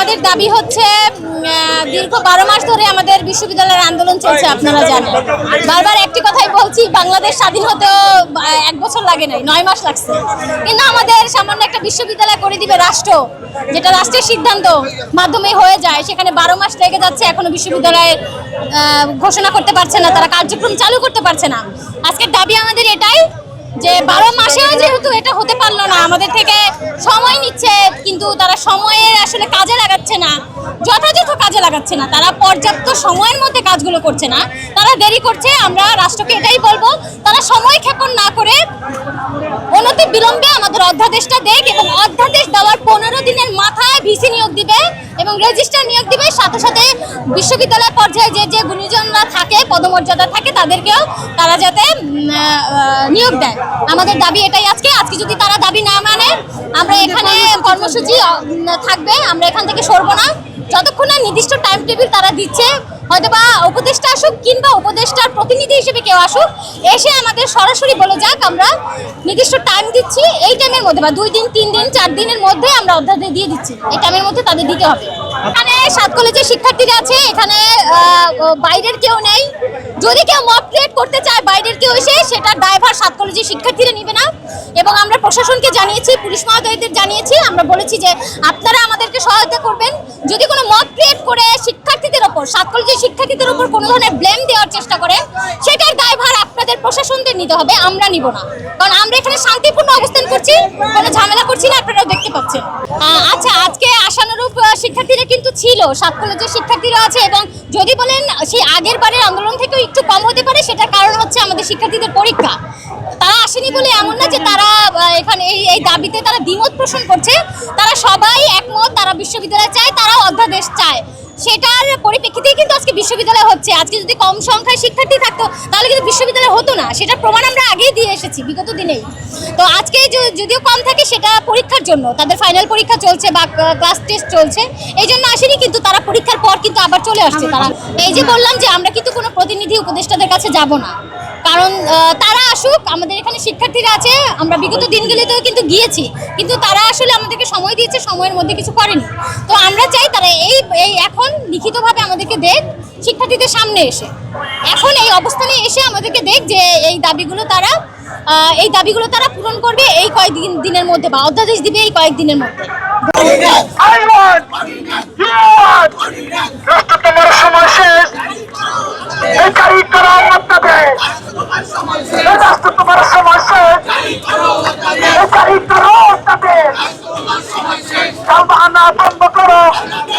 আমাদের দাবি হচ্ছে দীর্ঘ বারো মাস ধরে আমাদের বিশ্ববিদ্যালয়ের আন্দোলন চলছে, আপনারা জানেন। বারবার একটি কথাই বলছি, বাংলাদেশ স্বাধীন হতেও এক বছর লাগে নাই, নয় মাস লাগছে। কিন্তু আমাদের সামান্য একটা বিশ্ববিদ্যালয় করে দিবে রাষ্ট্র, যেটা রাষ্ট্রের সিদ্ধান্ত মাধ্যমে হয়ে যায়, সেখানে বারো মাস লেগে যাচ্ছে, এখনও বিশ্ববিদ্যালয়ে ঘোষণা করতে পারছে না, তারা কার্যক্রম চালু করতে পারছে না। আজকের দাবি আমাদের এটাই, যে বারো মাসেও যেহেতু এটা হতে পারল না, আমাদের থেকে সময় নিচ্ছে, কিন্তু তারা সময়ের আসলে কাজে লাগাচ্ছে না যথাযথ কাজে লাগাচ্ছে না। তারা পর্যাপ্ত সময়ের মধ্যে কাজগুলো করছে না। তারা দেরি করছে আমরা রাষ্ট্রকে এটাই বলব তারা সময় ক্ষেপণ না করে অনতি বিলম্বে আমাদের অধ্যাদেশটা দেখ এবং অধ্যাদেশ দেওয়ার পনেরো দিনের মাথায় ভিসি নিয়োগ দিবে এবং রেজিস্টার নিয়োগ দিবে। সাথে সাথে বিশ্ববিদ্যালয় পর্যায়ে যে যে গুণীজনরা থাকে পদমর্যাদা থাকে তাদেরকেও তারা যাতে নিয়োগ দেয়। আমাদের দাবি এটাই আজকে। আজকে যদি তারা দাবি না মানে আমরা এখানে কর্মসূচি থাকবে। আমরা এখান থেকে সরবো না। যতক্ষণ না নির্দিষ্ট টাইম টেবিল তারা দিচ্ছে। হয়তোবা উপদেষ্টা আসুক কিংবা উপদেষ্টার প্রতিনিধি হিসেবে কেউ আসুক, এসে আমাদের সরাসরি বলে যাক আমরা নির্দিষ্ট টাইম দিচ্ছি। এই টাইমের মধ্যে বা দুই দিন, তিন দিন, চার দিনের মধ্যে আমরা অধ্যাদেশ দিয়ে দিচ্ছি। এই টাইমের মধ্যে তাদের দিতে হবে। এখানে সাত কলেজের শিক্ষার্থীরা আছে, এখানে বাইরের কেউ নেই। যদি কেউ মক ক্রিয়েট করতে চায়, বাইরের কেউ এসে সেটা ড্রাইভার সাত কলেজের শিক্ষার্থীরা নিবে না। এবং আমরা প্রশাসনকে জানিয়েছি, পুলিশ মহোদয়দের জানিয়েছি, আমরা বলেছি যে আপনারা আমাদেরকে সহায়তা করবেন। যদি কোনো করে শিক্ষার্থীদের ওপর সাত শিক্ষার্থীদের ওপর কোনো ধরনের ব্লেম দেওয়ার চেষ্টা করে, সেটার দায়ভার আপনাদের প্রশাসনদের নিতে হবে, আমরা নিব না। কারণ আমরা এখানে শান্তিপূর্ণ অবস্থান করছি, কোনো ঝামেলা করছি না, আপনারাও দেখতে পাচ্ছেন। আচ্ছা আজকে আশানুরূপ শিক্ষার্থীরা কিন্তু ছিল সাত শিক্ষার্থীরা আছে, এবং যদি বলেন সেই আগের বারের আন্দোলন থেকেও একটু কম হতে পারে, সেটার কারণ হচ্ছে আমাদের শিক্ষার্থীদের পরীক্ষা। তারা আসেনি বলে এমন না যে তারা এখানে এই এই দাবিতে তারা দ্বিমত পোষণ করছে। তারা সবাই একমত, তারা বিশ্ববিদ্যালয় চায় তারা অধ্যাদেশ চায়। সেটার পরিপ্রেক্ষিতেই কিন্তু আজকে বিশ্ববিদ্যালয় হচ্ছে। আজকে যদি কম সংখ্যায় শিক্ষার্থী থাকতো, তাহলে কিন্তু বিশ্ববিদ্যালয় হতো না। সেটার প্রমাণ আমরা আগেই দিয়ে এসেছি বিগত দিনেই। তো আজকে যদিও কম থাকে, সেটা পরীক্ষার জন্য। তাদের ফাইনাল পরীক্ষা চলছে বা ক্লাস টেস্ট চলছে। এই জন্য আসেনি, কিন্তু তারা পরীক্ষার পর কিন্তু আবার চলে আসছে তারা। এই যে বললাম যে আমরা কিন্তু কোনো প্রতিনিধি উপদেষ্টাদের কাছে যাব না। কারণ তারা আসুক, আমাদের এখানে শিক্ষার্থীরা আছে, আমরা বিগত দিনগুলিতেও কিন্তু গিয়েছি। কিন্তু তারা আসলে আমাদেরকে সময় দিয়েছে, সময়ের মধ্যে কিছু করেনি। তো আমরা চাই তারা এই এখন লিখিতভাবে আমাদেরকে দেখ শিক্ষার্থীদের সামনে এসে। এখন এই অবস্থানে এসে আমাদেরকে দেখ যে এই দাবিগুলো তারা এই দাবিগুলো তারা পূরণ করবে এই কয়েকদিন দিনের মধ্যে বা অধ্যাদেশ দিবে এই কয়েকদিনের মধ্যে। সময় শেষ। সময় শেষ। বন্ধ